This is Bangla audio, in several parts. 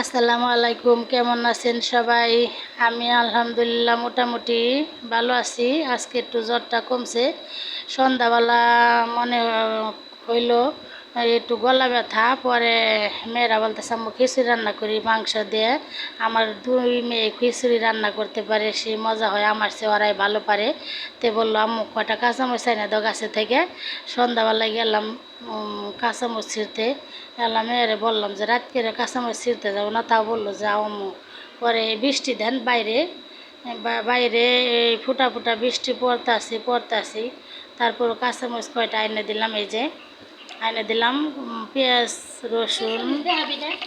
আসসালামু আলাইকুম, কেমন আছেন সবাই? আমি আলহামদুলিল্লাহ মোটামুটি ভালো আছি। আজকে একটু জ্বরটা কমছে। সন্ধ্যাবেলা মনে হইল একটু গলা ব্যথা, পরে মেয়েরা বলতেছে, আম্মু খিচুড়ি রান্না করি, মাংস দিয়ে। আমার দুই মেয়ে খিচুড়ি রান্না করতে পারে, সে মজা হয়, আমার সে ওরাই ভালো পারে। তে বলল, আম্মু কটা কাঁচামরিচ চাই না দো গাছে থেকে। সন্ধ্যাবেলায় গেলাম কাঁচামরিচ ছিঁড়তে। এলাম মেয়েরে বললাম যে, রাত করে কাঁচামরিচ ছিঁড়তে যাব না। তাও বলল যে, আম্মু, পরে বৃষ্টি দেন বাইরে। বাইরে এই ফুটা ফুটা বৃষ্টি পড়তে আসি পড়তে আসি তারপর কাঁচামরিচ কয়টা এনে দিলাম, এই যে এনে দিলাম পেঁয়াজ, রসুন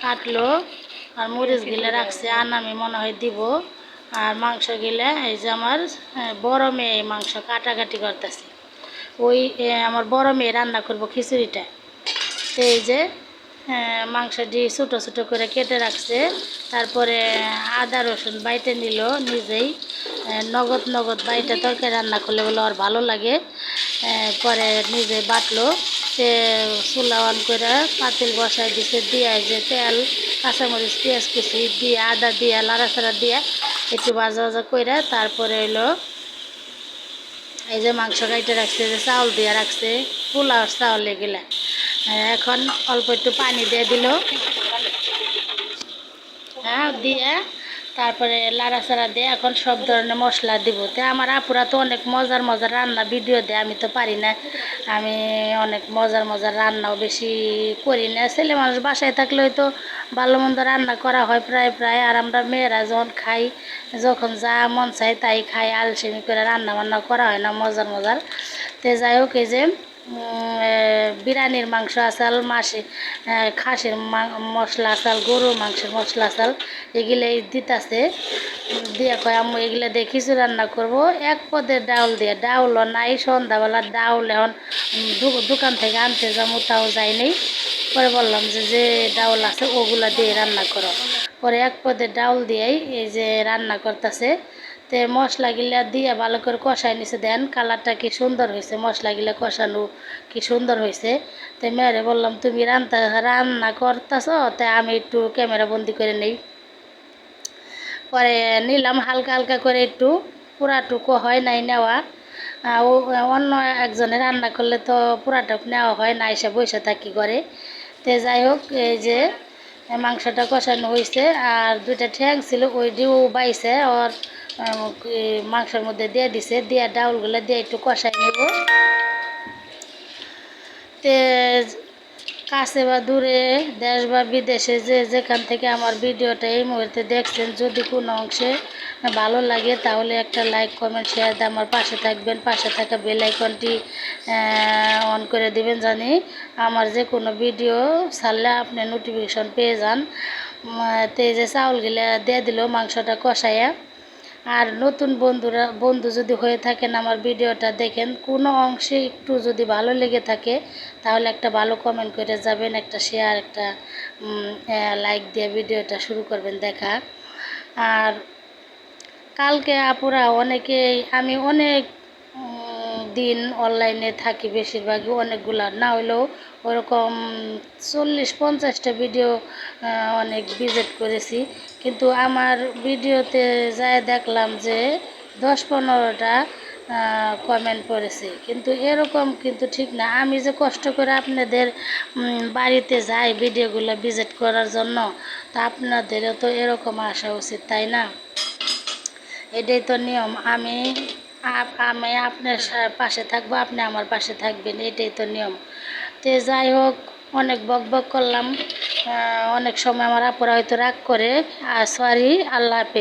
কাটলো আর মরিচ গিলে রাখছে। আর আমি মনে হয় দিব। আর মাংস গিলে এই যে আমার বড় মেয়ে মাংস কাটাকাটি করতেছে। ওই আমার বড় মেয়ে রান্না করব খিচুড়িটা। এই যে মাংসটি ছোটো ছোটো করে কেটে রাখছে। তারপরে আদা, রসুন বাইটে নিল নিজেই। নগদ নগদ বাইটে তরকারি রান্না করলে বলে আর ভালো লাগে। পরে নিজে বাটলো। তে চুলা অন করে পাতিল বসায় দিছে, দিয়ে যে তেল, কাঁচামরিচ, পেঁয়াজ কুচি দিয়ে, আদা দিয়ে লাড়াচাড়া দিয়ে একটু ভাজা ভাজা করে তারপরে হইল এই যে মাংস কাইটে রাখছে যে চাউল দিয়ে রাখছে, পোলাও চাউল এগুলা। এখন অল্প একটু পানি দিয়ে দিল। হ্যাঁ দিয়ে তারপরে লাড়াচাড়া দিয়ে এখন সব ধরনের মশলা দিব। তো আমার আপুরা তো অনেক মজার মজার রান্না ভিডিও দেয়, আমি তো পারি না। আমি অনেক মজার মজার রান্নাও বেশি করি না। ছেলে মানুষ বাসায় থাকলে হয়তো ভালো মন্দ রান্না করা হয় প্রায় প্রায়। আর আমরা মেয়েরা যখন খাই, যখন যা মন চাই তাই খাই। আলসেমি করে রান্না বান্না করা হয় না, মজার মজার। তে যাই হোক, এই যে বিরিয়ানির মাংস আসাল মাসি খাসের মশলা আসাল গরুর মাংসের মশলা আসাল এগুলো দিতাছে। দিয়ে কয়, আম্মু, এগুলো দিয়ে রান্না করব। এক পদের ডাউল দিয়ে ডাউলও নাই, সন্ধ্যাবেলা ডাউল এখন দোকান থেকে আনতে যাব, তাও যায়নি পরে বললাম যে যে ডাউল আছে, ওগুলা দিয়ে রান্না করো। পরে এক পদের ডাউল দিয়েই এই যে রান্না করতেছে। তে মশলাগুলা দিয়ে ভালো করে কষাই নিছে। দেন কালারটা কি সুন্দর হয়েছে মশলাগুলা কষানো কি সুন্দর হয়েছে তো মেয়েরে বললাম, তুমি রান্না রান্না করতেছ তাই আমি একটু ক্যামেরা বন্দি করে নেই। পরে নিলাম হালকা হালকা করে একটু, পুরাটুকু হয় নাই নেওয়া। অন্য একজনে রান্না করলে তো পুরাটুক নেওয়া হয় না, এসে বসে থাকি করে তে যাই হোক, এই যে মাংসটা কষানো হয়েছে আর দুইটা ঠ্যাং ছিল, ওই ডিউ বাইছে, ওর মাংসের মধ্যে দিয়ে দিছে, দিয়ে ডাউলগুলো দিয়ে একটু কষাই নেব। তে কাছে বা দূরে, দেশ বা বিদেশে যে যেখান থেকে আমার ভিডিওটা এই মুহূর্তে দেখছেন, যদি কোনো অংশে ভালো লাগে, তাহলে একটা লাইক, কমেন্ট শেয়ার দিয়ে আমার পাশে থাকবেন। পাশে থাকা বেল আইকনটি অন করে দিবেন জানি। আমার যে কোনো ভিডিও ছাড়লে আপনি নোটিফিকেশন পেয়ে যান। তে যে চাউলগুলা দিয়ে দিল, মাংসটা কষাইয়া আর নতুন বন্ধুরা, বন্ধু যদি হয়ে থাকেন আমার ভিডিওটা দেখেন, কোনো অংশে একটু যদি ভালো লেগে থাকে, তাহলে একটা ভালো কমেন্ট করে যাবেন, একটা শেয়ার একটা লাইক দিয়ে ভিডিওটা শুরু করবেন দেখা। আর কালকে আপুরা অনেকেই, আমি অনেক দিন অনলাইনে থাকি বেশিরভাগই অনেকগুলা। না হলেও ওরকম চল্লিশ, পঞ্চাশটা ভিডিও অনেক ভিজিট করেছি। কিন্তু আমার ভিডিওতে যায় দেখলাম যে দশ পনেরোটা কমেন্ট পড়েছে। কিন্তু এরকম কিন্তু ঠিক না। আমি যে কষ্ট করে আপনাদের বাড়িতে যাই ভিডিওগুলো ভিজিট করার জন্য, তা আপনাদেরও তো এরকম আসা উচিত, তাই না? এটাই তো নিয়ম। আমি আমি আপনার পাশে থাকব, আপনি আমার পাশে থাকবেন, এটাই তো নিয়ম। তো যাই হোক, অনেক বক বক করলাম। অনেক সময় আমার আপুরা হয়তো রাগ করে। আর সরি আল্লাহ হাফেজ।